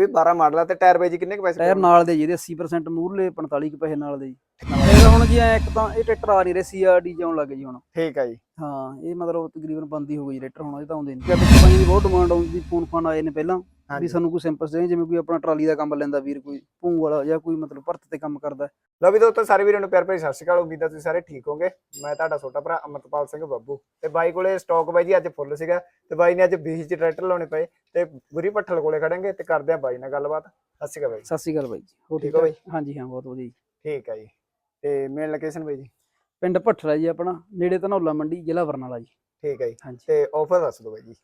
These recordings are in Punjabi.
ਵੀ 12 ਮਾਡਲ ਆ ਤੇ ਟਾਇਰ ਬਾਈ ਜੀ ਕਿੰਨੇ ਕੁ ਪੈਸੇ ਟਾਇਰ? ਨਾਲ ਦੇ ਜੀ ਇਹਦੇ 80% ਮੂਰਲੇ 45 ਕੁ ਪੈਸੇ ਨਾਲ ਦੇ ਜੀ ਹੁਣ ਜੀ ਐਂ ਇੱਕ ਤਾਂ ਇਹ ਟਰੈਕਟਰ ਆ ਨਹੀਂ ਰਹੇ ਸੀਆਰਡੀ ਚ ਆਉਣ ਲੱਗੇ ਜੀ ਹੁਣ। ਠੀਕ ਆ ਜੀ। ਹਾਂ ਇਹ ਮਤਲਬ ਤਕਰੀਬਨ ਬੰਦੀ ਹੋ ਗਈ ਜੀ ਟਰੈਕਟਰ ਹੁਣ ਇਹ ਤਾਂ ਆਉਂਦੇ ਨਹੀਂ ਜਦ ਪਾਈਆਂ ਦੀ ਬਹੁਤ ਡਿਮਾਂਡ ਆਉਂਦੀ ਫੋਨ ਫਾਨ ਆਏ ਨੇ ਪਹਿਲਾਂ ਵੀ ਸਾਨੂੰ ਕੋਈ ਸਿੰਪਲ ਸੇ ਜਿਵੇਂ ਕੋਈ ਆਪਣਾ ਟਰਾਲੀ ਦਾ ਕੰਮ ਲੈਂਦਾ ਵੀਰ ਕੋਈ ਭੂੰ ਵਾਲਾ ਜਾਂ ਕੋਈ ਮਤਲਬ ਭਰਤ ਤੇ ਕੰਮ ਕਰਦਾ। ਲਓ ਵੀ ਦੋਸਤੋ ਸਾਰੇ ਵੀਰਾਂ ਨੂੰ ਪਿਆਰ ਭਰੀ ਸਤਿ ਸ਼੍ਰੀ ਅਕਾਲ ਉਮੀਦ ਹੈ ਤੁਸੀਂ ਸਾਰੇ ਠੀਕ ਹੋਗੇ ਮੈਂ ਤੁਹਾਡਾ ਛੋਟਾ ਭਰਾ ਅਮਰਤਪਾਲ ਸਿੰਘ ਬੱਬੂ। ਤੇ ਬਾਈ ਕੋਲੇ ਸਟਾਕ ਬਾਈ ਜੀ ਅੱਜ ਫੁੱਲ ਸੀਗਾ ਤੇ ਬਾਈ ਨੇ ਅੱਜ ਬੀਜ ਚ ਟਰੈਕਟਰ ਲਾਉਣੇ ਪਏ। ਤੇ ਗੁਰੀ ਪੱਠਲ ਕੋਲੇ ਖੜਾਂਗੇ ਤੇ ਕਰਦੇ ਆ ਬਾਈ ਨਾਲ ਗੱਲਬਾਤ। ਸਤਿ ਸ਼੍ਰੀ ਅਕਾਲ ਬਾਈ ਸਤਿ ਸ਼੍ਰੀ ਅਕਾਲ ਬਾਈ ਜੀ। ਹੋਰ ਠੀਕ ਹੋ ਬਾਈ? ਹਾਂਜੀ ਹਾਂ ਬਹੁਤ ਵਧੀਆ ਜੀ। ਠੀਕ ਆ ਜੀ। ਤੇ ਮੇਨ ਲੋਕੇਸ਼ਨ ਬਾਈ ਜੀ? ਪਿੰਡ ਭੱਠਰਾ ਜੀ ਆਪਣਾ ਨੇੜੇ ਧਨੌਲਾ ਮੰਡੀ ਜ਼ਿਲ੍ਹਾ ਬਰਨਾਲਾ ਜੀ। ਠੀਕ ਆ ਜੀ। ਹਾਂਜੀ। ਤੇ ਆਫਰ ਦੱਸ ਦਿਓ ਬਾਈ ਜੀ।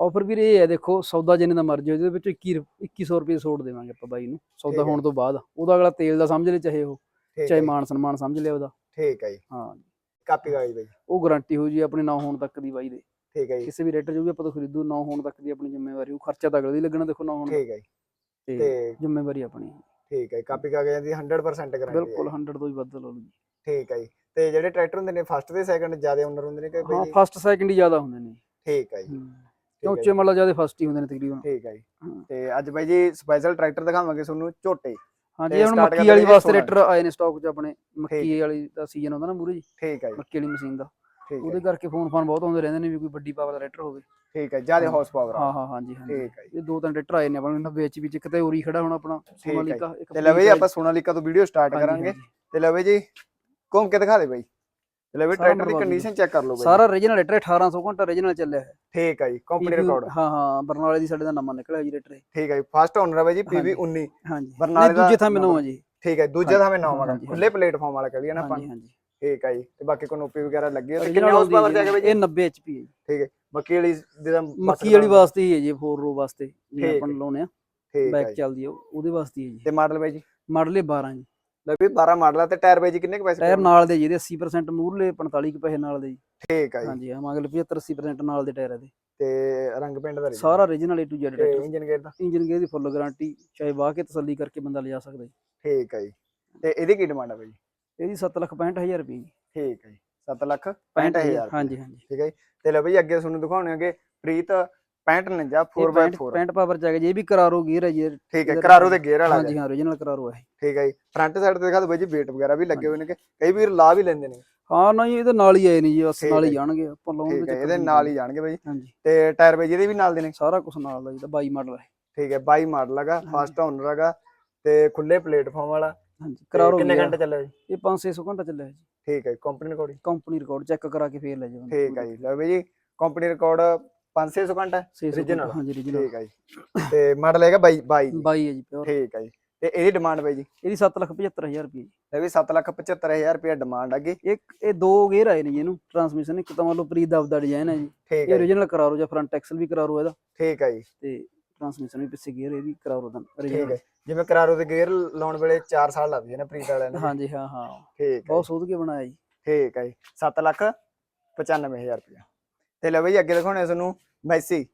ਆਫਰ ਵੀਰ ਇਹ ਹੈ ਦੇਖੋ ਸੌਦਾ ਜਿੰਨੇ ਦਾ ਮਰਜ਼ੀ ਹੋ ਜਿਹਦੇ ਵਿੱਚ 21 ਰੁਪ- 2100 ਰੁਪਏ ਛੋੜ ਦੇਵਾਂਗੇ ਆਪਾਂ ਬਾਈ ਨੂੰ ਸੌਦਾ ਠੀਕ ਹੈ। ਹੋਣ ਤੋਂ ਬਾਅਦ। ਉਹਦਾ ਅਗਲਾ ਤੇਲ ਦਾ ਸਮਝ ਲੈ ਚਾਹੇ ਉਹ ਠੀਕ ਚਾਹੇ ਜੀ, ਮਾਨ ਸਨਮਾਨ ਸਮਝ ਲਿਆ ਉਹਦਾ। ਠੀਕ ਆ ਜੀ। ਹਾਂ। ਕਾਪੀ ਕਾਗਜ਼ ਬਾਈ। ਉਹ ਗਾਰੰਟੀ ਹੋ ਜੀ ਆਪਣੇ ਨਾ ਹੋਣ ਤੱਕ ਦੀ ਬਾਈ ਦੇ। ਠੀਕ ਆ ਜੀ। ਕਿਸੇ ਵੀ ਰੇਟਰ ਜੋ ਵੀ ਆਪਾਂ ਤੋਂ ਖਰੀਦੂ ਨਾ ਹੋਣ ਤੱਕ ਦੀ ਆਪਣੀ ਜ਼ਿੰਮੇਵਾਰੀ। ਉਹ ਖਰਚਾ ਤਾਂ ਅਗਲੇ ਦੀ ਲੱਗਣਾ ਦੇਖੋ ਨਾ ਹੋਣ ਦਾ। ਠੀਕ ਆ ਜੀ। ਤੇ ਤੇ ਜ਼ਿੰਮੇਵਾਰੀ ਆਪਣੀ। ਠੀਕ ਜੀ, ਕਾਪੀ ਕਾਗਜ਼ਾਂ ਦੀ 100% ਗਾਰੰਟੀ ਬਿਲਕੁਲ 100 ਤੋਂ ਹੀ ਵੱਧ ਲਓ ਜੀ। ਠੀਕ ਆ ਜੀ ਤੇ ਜਿਹੜੇ ਟਰੈਕਟਰ ਹੁੰਦੇ ਨੇ ਫਸਟ ਤੇ ਸੈਕੰਡ ਜ਼ਿਆਦਾ ਓਨਰ ਹੁੰਦੇ ਨੇ ਕਿ ਹਾਂ ਬਾਈ ਜੀ ਫਸਟ ਸੈਕਿੰਡ ਹੀ ਜ਼ਿਆਦਾ ਹੁੰਦੇ ਨੇ। ਠੀਕ ਜੀ। ਹੂੰ। ਆ ਉੱਚੇ ਜੀ, ਮਤਲਬ ਜ਼ਿਆਦਾ ਫਸਟ ਹੀ ਹੁੰਦੇ ਨੇ ਤਕਰੀਬਨ। ਠੀਕ ਆ ਜੀ। ਹਾਂ। ਤੇ ਅੱਜ ਬਾਈ ਜੀ ਸਪੈਸ਼ਲ ਟਰੈਕਟਰ ਦਿਖਾਵਾਂਗੇ ਤੁਹਾਨੂੰ ਝੋਟੇ। ਹਾਂਜੀ ਹੁਣ ਮੱਕੀ ਵਾਲੀ ਜੀ ਵਾਸਤੇ ਰੇਟਰ ਆਏ ਨੇ ਸਟਾਕ 'ਚ ਆਪਣੇ। ਮੱਕੀ ਵਾਲੀ ਦਾ ਸੀਜ਼ਨ ਆਉਂਦਾ ਨਾ ਮੂਰੇ ਜੀ। ਠੀਕ ਆ ਜੀ। ਮੱਕੀ ਵਾਲੀ ਮਸ਼ੀਨ ਦਾ। ਠੀਕ ਉਹਦੇ ਕਰਕੇ ਫੋਨ ਫਾਨ ਬਹੁਤ ਆਉਂਦੇ ਰਹਿੰਦੇ ਨੇ ਵੀ ਕੋਈ ਵੱਡੀ ਪਾਵਰ ਦਾ ਰੇਟਰ ਹੋਵੇ। ਠੀਕ ਆ ਜ਼ਿਆਦਾ ਹਾਂ। ਹਾਰਸ ਪਾਵਰ ਹਾਂ ਹਾਂ ਹਾਂਜੀ ਹਾਂਜੀ। ਠੀਕ ਜੀ। ਇਹ ਦੋ ਤਿੰਨ ਰੇਟਰ ਆਏ ਨੇ ਆਪਣੇ ਵਿੱਚ ਵਿੱਚ ਇੱਕ ਤੇ ਉਰੀ ਖੜਾ ਹੁਣ ਆਪਣਾ ਸੋਨਾਲੀਕਾ ਇੱਕ ਤੇ ਲੈ ਬਈ ਪ੍ਰੀਤ ਆਪਾਂ ਸੋਨਾਲੀਕਾ ਤੋਂ ਵੀਡੀਓ ਸਟਾਰਟ ਕਰਾਂਗੇ। ਤੇ ਲੈ ਬਈ ਜੀ ਘੁੰਮ ਕੇ ਦਿਖਾ ਦੇ ਬਾਈ। ਤੇ ਲੈ ਬਈ ਸਾਰਾ ਟਰੈਕਟਰ ਦੀ ਕੰਡੀਸ਼ਨ ਚੈੱਕ ਕਰ ਲਓ ਬਾਈ। ਸਾਰਾ ਰੀਜਨਲ ਰੇਟਰ 1800 ਘੰਟਾ ਰੀਜਨਲ ਚੱਲਿਆ ਹੈ। ਠੀਕ ਆ ਜੀ ਕੰਪਨੀ ਰਿਕਾਰਡ ਹਾਂ ਹਾਂ ਬਰਨਾਲੇ ਦੀ ਸਾਡੇ ਦਾ ਨੰਬਰ ਨਿਕਲਿਆ ਜੀ ਰੇਟਰ। ਠੀਕ ਆ ਜੀ ਫਸਟ ਓਨਰ ਹੈ ਬਾਈ ਜੀ ਹਾਂਜੀ। 19 ਹਾਂਜੀ। ਬਰਨਾਲੇ ਨਹੀਂ, ਦੂਜੇ ਦਾ ਥਾਂ ਮੈਨੂੰ। ਆ ਜੀ। ਠੀਕ ਹੈ ਦੂਜਾ ਥਾਂ ਮੈਂ ਨਾਮ ਹਾਂਜੀ, ਖੁੱਲੇ ਪਲੇਟਫਾਰਮ ਵਾਲਾ ਕਹ ਲਈਏ ਨਾ ਆਪਾਂ। ਹਾਂਜੀ ਹਾਂਜੀ। ਠੀਕ ਆ ਜੀ। ਤੇ ਬਾਕੀ ਕੋਨੋਪੀ ਵਗੈਰਾ ਲੱਗੀ ਹੋਈ ਤੇ ਕਿੰਨੇ ਹਾਰਸ ਪਾਵਰ ਜਾ ਕੇ ਬਾਈ ਇਹ ਜੀ 90 HP ਹੈ ਜੀ। ਠੀਕ ਹੈ। ਮੱਕੀ ਵਾਲੀ ਜਿਹਦਾ ਮੱਕੀ ਵਾਲੀ ਵਾਸਤੇ ਹੀ ਹੈ ਜੀ 4 ਰੋ ਵਾਸਤੇ ਜਿਵੇਂ ਆਪਾਂ ਲਾਉਨੇ ਆ। ਠੀਕ ਹੈ ਬੈਕ। ਚੱਲਦੀ ਆ ਉਹ- ਉਹਦੇ ਵਾਸਤੇ ਹੀ ਹੈ ਜੀ। ਤੇ ਮਾਡਲ ਬਾਈ ਜੀ? ਮਾਡਲ ਇਹ 12 ਜੀ। ਲੈ ਵੀ 12 ਮਾਡਲ ਆ ਤੇ ਟਾਇਰ ਬਾਈ ਜੀ ਕਿੰਨੇ ਕੁ ਪੈਸੇ ਟਾਇਰ? ਨਾਲ ਦੇ ਜੀ ਇਹਦੇ 80% ਮੂਰਲੇ 45 ਕੁ ਪੈਸੇ ਨਾਲ ਦੇ ਜੀ। ਠੀਕ ਆ ਜੀ। ਹਾਂਜੀ ਹਾਂ ਮਗਲ 75 80% ਨਾਲ ਦੇ ਟਾਇਰ ਇਹਦੇ। ਤੇ ਰੰਗ ਪਿੰਡ ਦਾ ਸਾਰਾ origignal A to Z ਤੇ ਟਰੈਕਟਰ। ਇੰਜਨ ਗੇਅਰ ਦਾ? ਇੰਜਨ ਗੇਅਰ ਦੀ ਫੁੱਲ ਗਾਰੰਟੀ ਚਾਹੇ ਵਾਹ ਕੇ ਤਸੱਲੀ ਕਰਕੇ ਬੰਦਾ ਲਿਜਾ ਸਕਦਾ ਜੀ। ਠੀਕ ਆ ਜੀ। ਤੇ ਇਹਦੀ ਕੀ ਡਿਮਾਂਡ ਆ ਬਾਈ ਜੀ? ਇਹਦੀ 7,65,000 ਰੁਪਏ ਜੀ। ਠੀਕ ਹੈ ਜੀ 7 ਲੱਖ 65000 ਹਾਂਜੀ ਹਾਂਜੀ। ਠੀਕ ਹੈ ਜੀ ਤੇ ਲੈ ਬਾਈ ਅੱਗੇ ਤੁਹਾਨੂੰ ਦਿਖਾਉਣੇ ਹੈਗੇ ਪ੍ਰੀਤ 6549 4x4 65 ਪਾਵਰ ਚ ਆ ਗਿਆ ਜੀ ਇਹ ਵੀ ਕਰਾਰੋ ਗੇਅਰ ਹੈ ਜੀ। ਠੀਕ ਹੈ ਕਰਾਰੋ ਦੇ ਗੇਅਰ ਵਾਲਾ ਹਾਂਜੀ ਹਾਂ। origignal ਕਰਾਰੋ ਹੈ ਠੀਕ ਹੈ ਜੀ ਫਰੰਟ ਸਾਈਡ ਤੇ ਦਿਖਾ ਦਿਓ ਬਾਈ ਜੀ ਵੇਟ ਵਗੈਰਾ ਵੀ ਲੱਗੇ ਹੋਏ ਨੇ ਕਿ ਕਈ ਵੀਰ ਲਾ ਵੀ ਲੈਂਦੇ ਨੇ। ਹਾਂ ਨਹੀਂ ਇਹਦੇ ਨਾਲ ਹੀ ਆਏ ਨੇ ਜੀ ਬਸ ਨਾਲ ਹੈ। ਜਾਣਗੇ ਆਪਾਂ ਹੈ ਚੱਕਰ ਇਹਦੇ ਨਾਲ ਹੀ ਜਾਣਗੇ ਬਾਈ। ਹਾਂਜੀ। ਤੇ ਟਾਇਰ ਬਾਈ ਇਹਦੇ ਵੀ ਨਾਲ ਦੇ ਨੇ। ਸਾਰਾ ਕੁਝ ਨਾਲ ਦਾ ਜੀ ਤਾਂ 22 ਮਾਡਲ ਹੈ। ਠੀਕ ਹੈ 22 ਮਾਡਲ ਹੈਗਾ। ਫਸਟ ਓਨਰ ਹੈਗਾ ਤੇ ਖੁੱਲੇ ਪਲੇਟਫਾਰਮ ਵਾਲਾ। ਹਾਂਜੀ ਕਰਾਰੋ ਕਿੰਨੇ gear। ਘੰਟੇ ਚੱਲਿਆ ਜੀ? ਇਹ 5-600 ਘੰਟਾ ਚੱਲਿਆ ਹੈ ਜੀ। ਠੀਕ ਹੈ company record company record check ਕਰਾ ਕੇ ਫੇਰ ਲੈ ਜਾਓ ਠੀਕ ਹੈ ਜੀ ਲਓ ਬਾਈ ਜੀ ਕੰਪਨੀ ਰਿਕਾਰਡ 500 ਘੰਟਾ 600 original। ਹਾਂਜੀ original ਠੀਕ ਹੈ ਜੀ ਤੇ ਮਾਡਲ ਹੈਗਾ 22 22 ਜੀ। 22 ਹੈ ਜੀ ਪਿਓਰ ਠੀਕ ਹੈ ਜੀ ਤੇ ਇਹਦੀ ਡਿਮਾਂਡ ਬਾਈ ਜੀ? ਇਹਦੀ 7,75,000 ਰੁਪਏ ਜੀ। ਇਹ ਵੀ 775000 ਰੁਪਏ ਡਿਮਾਂਡ ਹੈਗੀ ਇੱਕ ਇਹ ਦੋ ਗੇਅਰ ਆਏ ਨੇ ਜੀ ਇਹਨੂੰ ਟਰਾਂਸਮਿਸ਼ਨ ਇੱਕ ਤਾਂ ਮੰਨ ਲਓ ਪ੍ਰੀ ਦਬ ਦਾ ਡਿਜ਼ਾਈਨ ਹੈ ਜੀ। ਇਹ ਹੈ origignal ਕਰਾਰੋ ਜਾਂ ਫਰੰਟ ਐਕਸਲ ਵੀ ਕਰਾਰੋ ਇਹਦਾ। ਠੀਕ ਹੈ ਜੀ। ਤੇ ਟਰਾਂਸਮਿਸ਼ਨ ਵੀ ਪਿੱਛੇ ਗੇਅਰ ਇਹ ਵੀ ਕਰਾਰੋ ਦਾ ਠੀਕ ਹੈ। ਜਿਵੇਂ ਕਰਾਰੋ ਦੇ ਗੇਅਰ ਲਾਉਣ ਵੇਲੇ 4 ਸਾਲ ਲੱਗਦੇ ਨੇ ਪ੍ਰੀਤ ਵਾਲਿਆਂ ਨੇ। ਹਾਂਜੀ ਹਾਂ ਹਾਂ। ਠੀਕ ਹੈ ਬਹੁਤ ਸੋਧ ਕੇ ਬਣਾਇਆ ਜੀ। ਠੀਕ ਹੈ ਜੀ। 7 ਲੱਖ 95000 ਰੁਪਏ ਤੇ ਲੈ ਬਈ ਅੱਗੇ ਦਿਖਾਉਣੇ ਤੁਹਾਨੂੰ ਮੈਸੀ।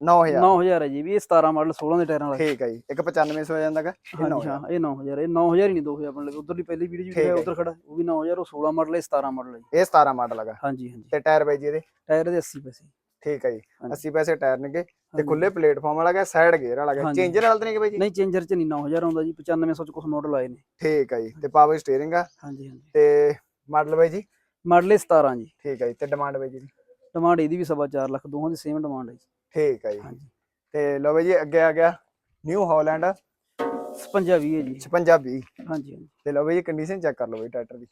9000 9000 ਹੈ ਜੀ ਵੀ ਇਹ 17 ਮਾਡਲ 16 ਦੇ ਟਾਇਰਾਂ ਵਾਲਾ। ਠੀਕ ਹੈ ਜੀ। ਇੱਕ 95 ਹੋ ਜਾਂਦਾਗਾ ਹਾਂਜੀ ਹਾਂ ਇਹ 9000 ਇਹ 9000 ਹੀ ਨਹੀਂ 2000 ਆਪਣੇ ਲਈ ਉਧਰਲੀ ਪਹਿਲੀ ਵੀਡੀਓ ਹੈ। ਉਧਰ ਖੜਾ। ਉਹ ਵੀ 9000 ਉਹ 16 ਮਾਡਲ ਹੈ 17 ਮਾਡਲ ਹੈ ਜੀ। ਇਹ 17 ਮਾਡਲ ਹੈਗਾ। ਹਾਂਜੀ ਹਾਂਜੀ। ਤੇ ਟਾਇਰ ਬਾਈ ਜੀ ਇਹਦੇ? ਟਾਇਰ ਦੇ 80 ਪੈਸੇ। ਠੀਕ ਹੈ ਜੀ। ਹਾਂਜੀ। 80 ਪੈਸੇ ਟਾਇਰ ਨੇਗੇ। ਤੇ। ਖੁੱਲੇ ਪਲੇਟਫਾਰਮ ਵਾਲਾ ਹੈਗਾ ਸਾਈਡ ਗੇਅਰ ਵਾਲਾ ਹਾਂਜੀ। ਚੇਂਜਰ ਵਾਲਾ ਤਾਂ ਨਹੀਂ ਕਿ ਬਾਈ? ਜੀ ਨਹੀਂ ਚੇਂਜਰ ਚ ਨਹੀਂ 9000 ਆਉਂਦਾ ਜੀ 9500 ਚ ਕੁਝ ਮਾਡਲ ਆਏ ਨੇ। ਠੀਕ ਹੈ ਜੀ ਤੇ ਪਾਵਰ ਸਟੀਅਰਿੰਗ ਆ। ਹਾਂਜੀ ਹਾਂਜੀ। ਤੇ ਮਾਡਲ ਬਾਈ ਜੀ? ਮਾਡਲ 17 ਜੀ। ਠੀਕ ਹੈ ਜੀ ਤੇ ਡਿਮਾਂਡ ਬਾਈ ਜੀ? ਡਿਮਾਂਡ ਇਹਦੀ ਵੀ ਸਵਾ 4 ਲੱਖ ਦੋਹਾਂ ਦੀ ਸੇਮ ਡਿਮਾਂਡ ਹੈ ਜੀ। ਠੀਕ ਹੈ ਜੀ। ਹਾਂਜੀ। ਤੇ ਲਓ ਬਾਈ ਜੀ ਅੱਗੇ ਆ ਗਿਆ ਨਿਊ ਹਾਲੈਂਡ 55 20 ਹੈ ਜੀ। 5620 ਹਾਂਜੀ ਹਾਂਜੀ। ਤੇ ਲਓ ਬਾਈ ਜੀ ਕੰਡੀਸ਼ਨ ਚੈੱਕ ਕਰ ਲਓ ਬਾਈ ਟਰੈਕਟਰ ਦੀ।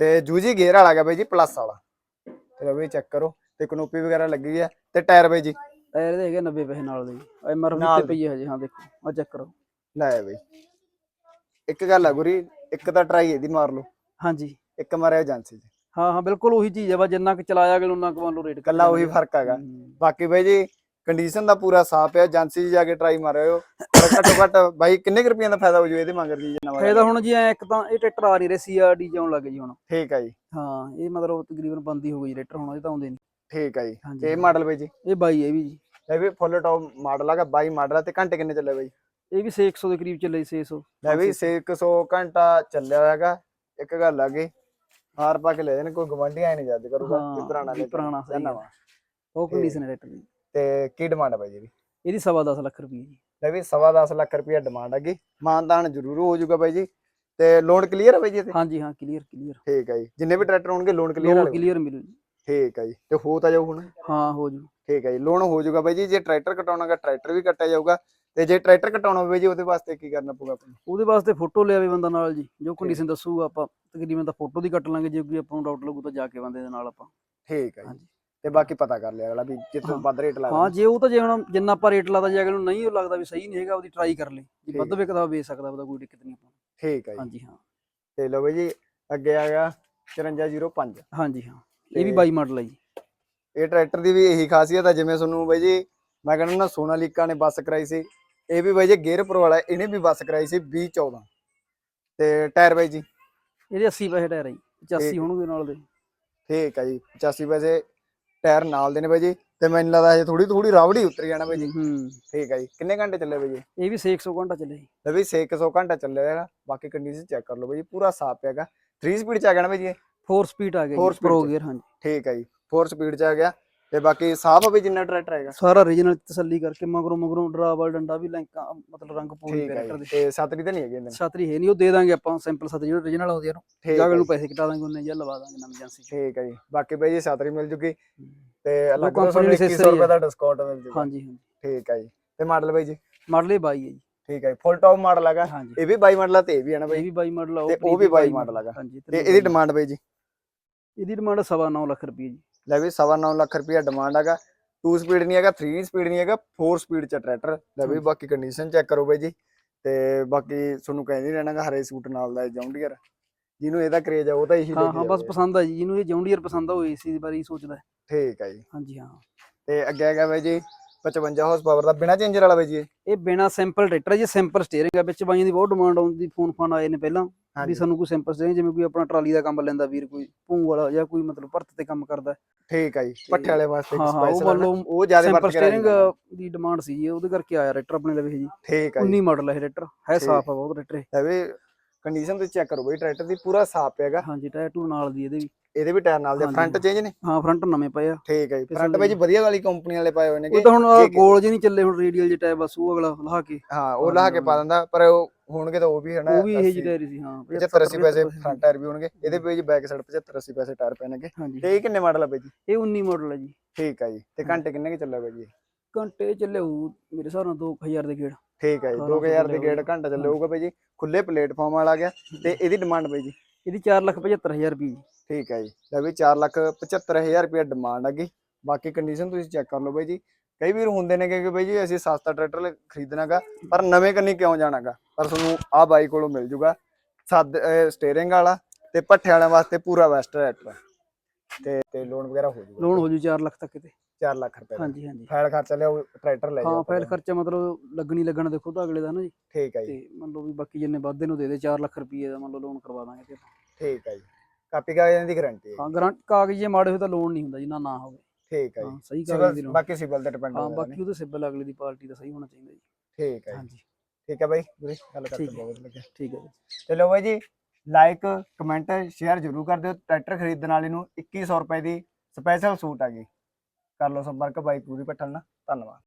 ਤੇ ਜੂਜੀ ਗੇਅਰ ਵਾਲਾ ਗਿਆ ਬਾਈ ਜੀ ਪਲੱਸ ਵਾਲਾ। ਤੇ ਲਓ ਬਾਈ ਚੈੱਕ ਕਰੋ। ਤੇ ਕਨੋਪੀ ਵਗੈਰਾ ਲੱਗੀ ਹੈ ਤੇ ਟਾਇਰ ਬਾਈ ਜੀ। ਟਾਇਰ ਦੇ ਹੈਗੇ 90 ਪੈਸੇ ਨਾਲ ਦੇ। ਜੀ ਐਮਆਰਪੀ ਤੇ ਪਈ ਹੈ ਹਜੇ ਹਾਂ ਦੇਖੋ ਆ ਚੈੱਕ ਕਰੋ। ਲੈ ਬਾਈ। ਇੱਕ ਗੱਲ ਆ ਗੁਰੀ ਇੱਕ ਤਾਂ ਟਰਾਈ ਇਹਦੀ ਮਾਰ ਲਓ। ਹਾਂਜੀ। ਇੱਕ ਮਾਰਿਆ ਏਜੰਸੀ ਚ। ਹਾਂ ਹਾਂ ਬਿਲਕੁਲ ਉਹੀ ਚੀਜ਼ ਹੈ ਬਸ ਜਿੰਨਾ ਕੁ ਚਲਾਇਆ ਗਿਆ ਉਹਨਾਂ ਕੁ ਮੰਨ ਲਓ ਰੇਟ ਕੱਲਾ ਉਹੀ ਫ਼ਰਕ ਹੈਗਾ। ਬਾਕੀ ਬਾਈ ਜੀ ਕੰਡੀਸ਼ਨ ਦਾ ਪੂਰਾ ਸਾਫ਼ ਹੈ ਏਜੰਸੀ 'ਚ ਜਾ ਕੇ ਟਰਾਈ ਮਾਰਿਓ ਘੱਟੋ ਘੱਟ ਬਾਈ ਕਿੰਨੇ ਕੁ ਰੁਪਈਆਂ ਦਾ ਫਾਇਦਾ ਹੋ ਜੂ ਇਹਦੇ ਮਗਰ ਜੀ ਨਵਾਂ ਫਾਇਦਾ ਹੁਣ ਜੀ ਐ ਇੱਕ ਤਾਂ ਇਹ ਟਰੈਕਟਰ ਆ ਨਹੀਂ ਰਹੇ ਸੀਆਰਡੀ ਚ ਆਉਣ ਲੱਗੇ ਜੀ ਹੁਣ। ਠੀਕ ਹੈ ਜੀ। ਹਾਂ ਇਹ ਮਤਲਬ ਤਕਰੀਬਨ ਬੰਦੀ ਹੋ ਗਈ ਟਰੈਕਟਰ ਹੁਣ ਇਹ ਤਾਂ ਆਉਂਦੇ ਨਹੀਂ ਠੀਕ ਹੈ ਜੀ। ਹਾਂਜੀ ਤੇ ਇਹ ਮਾਡਲ ਬਾਈ ਜੀ? ਇਹ ਬਾਈ ਇਹ ਵੀ ਜੀ। ਇਹ ਵੀ ਫੁੱਲ ਟੌਪ ਮਾਡਲ ਹੈਗਾ 22 ਮਾਡਲ ਆ ਤੇ ਘੰਟੇ ਕਿੰਨੇ ਚੱਲੇ ਬਾਈ? ਇਹ ਵੀ 600 ਦੇ ਕਰੀਬ ਚੱਲੇ 600 ਲੈ ਵੀ 600 ਘੰਟਾ ਚੱਲਿਆ ਹੋਇਆਗਾ। ਇੱਕ ਗੱਲ ਆ ਗਈ ਹਾਰ ਪਾ ਕੇ ਲੈ ਜਾਣ ਕੋਈ ਗਵੰਡੀ ਆਏ ਨਹੀਂ ਜੱਜ ਕਰੂਗਾ ਹਾਂ, ਕਿ ਪੁਰਾਣਾ ਵੀ ਲੈ ਪੁਰਾਣਾ ਸਹੀ ਨਵਾਂ ਉਹ ਕੰਡੀਸ਼ਨ ਹੈ ਟਰੈਕਟਰ ਦੀ। ਤੇ ਕੀ ਡਿਮਾਂਡ ਹੈ ਬਾਈ ਜੀ? ਇਹਦੀ? ਸਵਾ 10 ਲੱਖ ਰੁਪਏ ਜੀ। ਲੈ ਵੀ ਸਵਾ ਦਸ ਲੱਖ ਰੁਪਏ ਡਿਮਾਂਡ ਹੈਗੀ ਮਾਨਦਾਨ ਜ਼ਰੂਰ ਹੋ ਜਾਊਗਾ ਬਾਈ ਜੀ। ਤੇ ਲੋਨ ਕਲੀਅਰ ਹੈ ਬਾਈ ਜੀ ਤੇ ਹਾਂਜੀ ਹਾਂ ਕਲੀਅਰ ਕਲੀਅਰ ਠੀਕ ਹੈ ਜੀ। ਜਿੰਨੇ ਵੀ ਟਰੈਕਟਰ ਹੋਣਗੇ ਲੋਨ ਕਲੀਅਰ ਲੋਨ ਕਲੀਅਰ ਮਿਲੂ ਜੀ। ਠੀਕ ਹੈ ਜੀ ਤੇ ਹੋ ਤਾਂ ਜਾਊ ਹੁਣ। ਹਾਂ ਹੋ ਜੂ। ਠੀਕ ਹੈ ਜੀ ਲੋਨ ਹੋ ਜਾਊਗਾ ਬਾਈ ਜੀ ਜੇ ਟਰੈਕਟਰ ਕਟਾਉਣਾਗਾ ਟਰੈਕਟਰ ਵੀ ਕੱਟਿਆ ਜਾਊਗਾ ਤੇ ਜੇ ਟਰੈਕਟਰ ਕਟਾਉਣਾ ਹੋਵੇ ਜੀ ਉਹਦੇ ਵਾਸਤੇ ਕੀ ਕਰਨਾ ਪਊਗਾ ਆਪਾਂ ਨੂੰ? ਉਹਦੇ ਵਾਸਤੇ ਫੋਟੋ ਲਿਆਵੇ ਬੰਦਾ ਨਾਲ ਜੀ ਜੋ ਕੰਡੀਸ਼ਨ ਦੱਸੂਗਾ ਆਪਾਂ ਤਕਰੀਬਨ ਤਾਂ ਫੋਟੋ ਦੀ ਕੱਟ ਲਾਂਗੇ ਜੇ ਕੋਈ ਆਪਾਂ ਨੂੰ ਡਾਊਟ ਲੱਗੂ ਤਾਂ ਜਾ ਕੇ ਬੰਦੇ ਦੇ ਨਾਲ ਆਪਾਂ। ਠੀਕ ਹੈ ਜੀ। ਤੇ ਬਾਕੀ ਪਤਾ ਕਰ ਲਿਆ ਅਗਲਾ ਵੀ ਜਿੱਥੇ। ਵੱਧ ਰੇਟ ਲਾ ਹਾਂ ਜੇ ਉਹ ਤਾਂ ਜੇ ਹੁਣ ਜਿੰਨਾ ਆਪਾਂ ਰੇਟ ਲਾਦਾ ਜੇ ਅਗਲੇ ਨੂੰ ਨਹੀਂ ਉਹ ਲੱਗਦਾ ਵੀ ਸਹੀ ਨਹੀਂ ਹੈਗਾ ਉਹਦੀ ਟਰਾਈ ਕਰ ਲੈ। ਜੇ ਵੱਧ। ਵਿਕਦਾ ਵੇਚ ਸਕਦਾ ਉਹਦਾ ਕੋਈ ਦਿੱਕਤ ਨਹੀਂ ਆਪਾਂ। ਠੀਕ ਹੈ ਜੀ। ਹਾਂਜੀ ਹਾਂ। ਤੇ ਲਓ ਬਾਈ ਜੀ ਅੱਗੇ ਆ ਗਿਆ 5405 ਹਾਂਜੀ ਹਾਂ। ਇਹ ਵੀ ਤੇ- ਬਾਈ ਮਾਡਲ ਹੈ ਜੀ। ਇਹ ਟਰੈਕਟਰ ਦੀ ਵੀ ਇਹੀ ਖਾਸੀਅਤ ਹੈ ਜਿਵੇਂ ਤੁਹਾਨੂੰ ਬਾਈ ਜੀ ਮੈਂ ਕਹਿੰਦਾ ਨਾ ਸੋਨਾਲੀਕਾ ਨੇ ਬੱਸ ਕਰਾਈ ਸੀ। ਇਹ ਵੀ ਬਾਈ ਜੀ ਗੇਅਰ ਪ੍ਰੋ ਵਾਲਾ ਇਹਨੇ ਵੀ ਬੱਸ ਕਰਾਈ ਸੀ 2014 ਤੇ ਟਾਇਰ ਬਾਈ ਜੀ? ਇਹਦੇ 80 ਪੈਸੇ ਟਾਇਰ ਹੈ ਜੀ 85 ਠੀਕ। ਹੋਣਗੇ ਨਾਲ ਦੇ। ਠੀਕ ਹੈ ਜੀ 85 ਪੈਸੇ ਟਾਇਰ ਨਾਲ ਦੇ ਨੇ ਬਾਈ ਜੀ। ਤੇ ਮੈਨੂੰ ਲੱਗਦਾ ਹਜੇ ਥੋੜੀ ਥੋੜੀ ਰਾਵੜੀ ਉਤਰ ਜਾਣਾ ਬਾਈ ਜੀ। ਹੂੰ। ਠੀਕ ਹੈ ਜੀ ਕਿੰਨੇ ਘੰਟੇ ਚੱਲੇ ਬਾਈ ਜੀ? ਇਹ ਵੀ 600 ਘੰਟਾ ਚੱਲੇ ਜੀ। ਲੈ ਵੀ 600 ਘੰਟਾ ਚੱਲਿਆ ਹੈਗਾ। ਬਾਕੀ ਕੰਡੀਸ਼ਨ ਚੈੱਕ ਕਰ ਲਓ ਬਾਈ ਜੀ ਪੂਰਾ ਸਾਫ਼ ਹੈਗਾ। 3 ਸਪੀਡ ਚ ਆ ਗਿਆ ਨਾ ਬਾਈ ਜੀ? 4 ਸਪੀਡ ਆ ਗਿਆ Four ਜੀ ਪ੍ਰੋ speed ਚ। ਗੇਅਰ ਹਾਂਜੀ। ਠੀਕ ਹੈ ਜੀ। 4 ਸਪੀਡ ਚ ਆ ਗਿਆ। ਤੇ ਬਾਕੀ ਸਾਫ਼ ਵੀ ਜਿੰਨਾ ਟਰੈਕਟਰ ਹੈਗਾ। ਸਾਰਾ ਰੀਜਨਲ ਤਸੱਲੀ ਕਰਕੇ ਮਗਰੋਂ ਮਗਰੋਂ ਡਰਾਵਲ ਡੰਡਾ ਵੀ ਲੈਂਕਾਂ ਮਤਲਬ ਰੰਗ ਪੂਰੀ ਠੀਕ ਹੈ ਕੈਰੇਕਟਰ ਜੀ। ਦੇ। ਤੇ ਸਤਰੀ ਤਾਂ ਨਹੀਂ ਹੈਗੀ ਨਾਲ? ਛਤਰੀ ਹੈ ਨਹੀਂ ਉਹ ਦੇ ਦਾਂਗੇ ਆਪਾਂ ਸਿੰਪਲ ਛਤਰੀ ਜਿਹੜਾ ਰੀਜਨਲ ਹੁੰਦੀ ਆ ਨਾ। ਠੀਕ ਜਾਗਲ ਹੈ ਨੂੰ ਜੀ, ਪੈਸੇ ਕਟਾ ਦਾਂਗੇ ਉਹਨੇ ਜਾਂ ਲਵਾ ਦਾਂਗੇ ਨਵੀਂ ਏਜੰਸੀ ਚ। ਠੀਕ ਹੈ ਜੀ। ਬਾਕੀ ਬਾਈ ਜੀ ਸਤਰੀ ਮਿਲ ਜੂਗੀ। ਤੇ ਅਲੱਗ ਤੋਂ company ਤੁਹਾਨੂੰ ਦੀ 2100 accessory ਰੁਪਏ ਦਾ ਡਿਸਕਾਊਂਟ ਮਿਲ ਜੂਗਾ। ਹਾਂਜੀ ਹਾਂਜੀ। ਠੀਕ ਹੈ ਜੀ। ਤੇ ਮਾਡਲ ਬਾਈ ਜੀ? ਮਾਡਲ ਇਹ ਬਾਈ ਹੈ ਜੀ। ਠੀਕ ਹੈ ਫੁੱਲ ਟੌਪ ਮਾਡਲ ਹੈਗਾ। ਹਾਂਜੀ। ਇਹ ਵੀ 22 ਮਾਡਲ ਆ ਤੇ ਇਹ ਵੀ ਹੈ ਨਾ ਇਹ ਬਾਈ ਵੀ ਬਾਈ ਮਾਡਲ ਆ ਤੇ ਉਹ ਵੀ 22 ਮਾਡਲ ਹੈਗਾ। ਹਾਂਜੀ ਤੇ ਇਹਦੀ ਡਿਮਾਂਡ ਬਾਈ ਜੀ? ਇਹਦੀ ਡਿਮਾਂਡ ਸਵਾ 9 ਲੱਖ ਰੁਪਏ ਜੀ। ਲੈ ਵੀ 9.5 ਲੱਖ ਰੁਪਇਆ ਡਿਮਾਂਡ ਹੈਗਾ। 2 ਸਪੀਡ ਨਹੀਂ ਹੈਗਾ 3 ਸਪੀਡ ਨਹੀਂ ਹੈਗਾ 4 ਸਪੀਡ ਚ ਟਰੈਕਟਰ ਲੈ ਵੀ। ਬਾਕੀ ਕੰਡੀਸ਼ਨ ਚੈੱਕ ਕਰੋ ਬਾਈ ਜੀ। ਤੇ ਬਾਕੀ ਤੁਹਾਨੂੰ ਕਹਿੰਦੀ ਰਹਿਣਾਗਾ ਹਰੇ ਸੂਟ ਨਾਲ ਦਾ ਜੌਂਡੀਅਰ ਜਿਹਨੂੰ ਇਹਦਾ ਕਰੇਜ ਆ ਉਹ ਤਾਂ ਇਹੀ ਲੈ ਹਾਂ ਹਾਂ ਬਸ। ਪਸੰਦ ਆ ਜੀ ਜਿਹਨੂੰ ਇਹ ਜੌਂਡੀਅਰ ਪਸੰਦ ਆ ਉਹ ਏਸੀ ਬਾਰੇ ਹੀ ਸੋਚਦਾ। ਠੀਕ ਹੈ ਜੀ। ਹਾਂਜੀ ਹਾਂ। ਤੇ ਅੱਗੇ ਹੈਗਾ ਬਾਈ ਜੀ। 55 ਹਾਰਸ ਪਾਵਰ ਦਾ ਬਿਨਾ ਚੇਂਜਰ ਵਾਲਾ ਬਾਈ ਜੀ ਇਹ? ਬਿਨਾ ਸਿੰਪਲ ਟਰੈਕਟਰ ਹੈ ਜੀ ਸਿੰਪਲ ਸਟੀਅਰਿੰਗ ਹੈ ਵਿੱਚ ਬਾਈਆਂ ਦੀ ਬਹੁਤ ਡਿਮਾਂਡ ਆਉਂਦੀ ਫੋਨ ਫਾਨ ਆਏ ਨੇ ਪਹਿਲਾਂ ਵੀ ਸਾਨੂੰ ਕੋਈ ਸਿੰਪਲ ਸਟੀਅਰਿੰਗ ਜਿਵੇਂ ਕੋਈ ਆਪਣਾ ਟਰਾਲੀ ਦਾ ਕੰਮ ਲੈਂਦਾ ਵੀਰ ਕੋਈ ਭੂੰ ਵਾਲਾ ਜਾਂ ਕੋਈ ਮਤਲਬ ਭਰਤ ਤੇ ਕੰਮ ਕਰਦਾ ਹੈ। ਠੀਕ ਹੈ ਜੀ ਪੱਠੇ ਵਾਲੇ ਵਾਸਤੇ ਹਾਂ ਹਾਂ ਉਹ ਹੈ ਜ਼ਿਆਦਾ ਵਰਤ ਸਟੀਅਰਿੰਗ ਦੀ ਡਿਮਾਂਡ ਸੀ ਜੀ ਉਹਦੇ ਕਰਕੇ ਆਇਆ ਟਰੈਕਟਰ ਆਪਣੇ ਲਵੇ ਜੀ ਠੀਕ ਹੈ ਜੀ 19 ਮਾਡਲ ਹੈ ਟਰੈਕਟਰ ਹੈ। ਸਾਫ਼ ਆ ਬਹੁਤ ਟਰੈਕਟਰ। ਲੈ ਵੀ ਕੰਡੀਸ਼ਨ ਤੁਸੀਂ ਚੈੱਕ ਕਰੋ ਬਾਈ ਟਰੈਕਟਰ ਦੀ ਪੂਰਾ ਸਾਫ਼ ਹੈਗਾ। ਹਾਂਜੀ ਟਾਇਰ ਟੂ ਨਾਲ ਦੀ ਇਹਦੇ ਵੀ। ਇਹਦੇ ਵੀ ਟਾਇਰ ਨਾਲ ਦੇ ਫਰੰਟ ਹਾਂ। ਚੇਂਜ ਨੇ? ਹਾਂ ਫਰੰਟ ਨਵੇਂ ਪਏ ਆ। ਠੀਕ ਹੈ ਜੀ ਫਰੰਟ ਜੀ ਵਧੀਆ ਵਾਲੀ ਕੰਪਨੀ ਵਾਲੇ ਪਾਏ ਹੋਏ ਨੇ ਉਹ ਤਾਂ ਹੁਣ ਹੈ। ਗੋਲ ਜਿਹੇ ਨਹੀਂ ਚੱਲੇ ਹੁਣ ਰੇਡੀਅਲ ਜਿਹੇ ਟਾਇਰ ਬਸ ਉਹ ਅਗਲਾ ਲਾ ਕੇ। ਹਾਂ ਉਹ ਲਾ ਕੇ ਪਾ ਦਿੰਦਾ ਪਰ ਉਹ ਹੋਣਗੇ ਤਾਂ ਉਹ ਵੀ ਹਨਾ ਉਹ ਵੀ ਇਹ 80 ਜਿਹੀ ਟਾਇਰ ਹੀ ਸੀ ਹਾਂ 75 80 ਪੈਸੇ ਫਰੰਟ ਟਾਇਰ ਵੀ ਹੋਣਗੇ। ਇਹਦੇ ਵੀ ਜੀ ਬੈਕ ਸਾਈਡ 75 80 ਪੈਸੇ ਟਾਇਰ ਪੈਣਗੇ ਤੇ ਇਹ ਕਿੰਨੇ ਮਾਡਲ ਆ ਬਾਈ ਜੀ? ਇਹ 19 ਮਾਡਲ ਹੈ ਜੀ। ਠੀਕ ਹੈ ਜੀ ਤੇ ਹਾਂ। ਘੰਟੇ ਕਿੰਨੇ ਕਿ ਬਾਈ ਜੀ? ਘੰਟੇ ਚੱਲੇ ਹੋਊ ਮੇਰੇ ਹਿਸਾਬ ਨਾਲ 2000 ਦੇ ਗੇੜ। ਠੀਕ ਹੈ ਜੀ 1800 2000 ਦੇ ਗੇੜ ਘੰਟਾ ਚੱਲਿਆ ਹੋਊਗਾ ਬਾਈ ਜੀ ਖੁੱਲੇ ਪਲੇਟਫਾਰਮ ਵਾਲਾ ਗਿਆ ਤੇ ਇਹਦੀ ਡਿਮਾਂਡ ਬਾਈ ਜੀ। ਇਹਦੀ 475000 ਰੁਪਏ ਜੀ। ਠੀਕ ਹੈ ਜੀ ਲੈ ਵੀ 475000 ਰੁਪਏ ਡਿਮਾਂਡ ਹੈਗੀ ਬਾਕੀ ਕੰਡੀਸ਼ਨ ਤੁਸੀਂ ਚੈੱਕ ਕਰ ਲਓ ਬਾਈ ਜੀ। ਕਈ ਵੀਰ ਹੁੰਦੇ ਨੇ ਕਿ ਬਾਈ ਜੀ ਅਸੀਂ ਸਸਤਾ ਟਰੈਕਟਰ ਖਰੀਦਣਾਗਾ ਪਰ ਨਵੇਂ ਕੰਨੀ ਕਿਉਂ ਜਾਣਾਗਾ? ਪਰ ਤੁਹਾਨੂੰ ਆਹ ਬਾਈ ਕੋਲੋਂ ਮਿਲ ਜੂਗਾ। ਸੱਦ ਸਟੀਅਰਿੰਗ ਵਾਲਾ ਤੇ ਪੱਠੇ ਵਾਲਿਆਂ ਵਾਸਤੇ ਪੂਰਾ ਵੈਸਟ ਟਰੈਕਟਰ ਤੇ ਤੇ ਲੋਨ ਵਗੈਰਾ ਹੋ ਜੂਗਾ। ਲੋਨ ਹੋ ਜੂ 4 ਲੱਖ ਤੱਕ ਕਿਤੇ 4 ਲੱਖ ਰੁਪਏ ਦਾ। ਹਾਂਜੀ ਹਾਂਜੀ। ਫਾਈਲ ਖਰਚਾ ਲਿਆਓ ਟਰੈਕਟਰ ਲੈ ਹਾਂ ਜਾਓ ਫਾਈਲ ਖਰਚਾ ਮਤਲਬ ਲੱਗਣੀ ਲੱਗਣਾ ਦੇਖੋ ਤਾਂ ਅਗਲੇ ਦਾ ਨਾ ਜੀ। ਠੀਕ ਹੈ ਜੀ। ਤੇ ਮੰਨ ਲਓ ਵੀ ਬਾਕੀ ਜਿੰਨੇ ਵਾਧੇ ਨੂੰ ਦੇ ਦੇ 4 ਲੱਖ ਰੁਪਏ ਦਾ ਮੰਨ ਲਓ ਲੋਨ ਕਰਵਾ ਦਾਂਗੇ ਤੇ। ਠੀਕ ਹੈ ਜੀ। ਕਾਪੀ ਕਾਗਜ਼ਾਂ ਦੀ ਗਾਰੰਟੀ ਹੈ ਹਾਂ ਗਰੰਟ ਕਾਗਜ਼ ਜੇ ਮਾੜੇ ਹੋਏ ਤਾਂ ਲੋਨ ਨਹੀਂ ਹੁੰਦਾ ਜਿੰਨਾ ਨਾ ਹੋਵੇ। ਠੀਕ ਹੈ ਜੀ। ਹਾਂ ਸਹੀ ਕਾਗਜ਼ ਦੀ ਸਿਵਲ ਲੋਨ ਬਾਕੀ ਸਿਵਲ ਤੇ ਡਿਪੈਂਡ ਹਾਂ ਬਾਕੀ ਉਹਦੇ ਸਿਬਲ ਅਗਲੇ ਦੀ ਪਾਰਟੀ ਦਾ ਸਹੀ ਹੋਣਾ ਚਾਹੀਦਾ ਜੀ। ਠੀਕ ਹੈ ਜੀ। ਹਾਂਜੀ। ਠੀਕ ਹੈ ਬਾਈ ਵੀਰੇ ਗੱਲ ਕਰਕੇ ਠੀਕ ਹੈ। ਬਹੁਤ ਲੱਗਿਆ ਠੀਕ ਹੈ ਜੀ। ਚਲੋ ਬਾਈ ਜੀ ਲਾਈਕ ਕਮੈਂਟ ਸ਼ੇਅਰ ਜ਼ਰੂਰ ਕਰ ਦਿਓ। ਟਰੈਕਟਰ ਖਰੀਦਣ ਵਾਲੇ ਨੂੰ 2100 ਰੁਪਏ ਦੀ ਸਪੈਸ਼ਲ ਸੂਟ ਆ ਗਈ ਕਰ ਲਓ ਸੰਪਰਕ ਬਾਈ ਪੂਰੀ ਪੱਠਲ ਨਾਲ ਧੰਨਵਾਦ।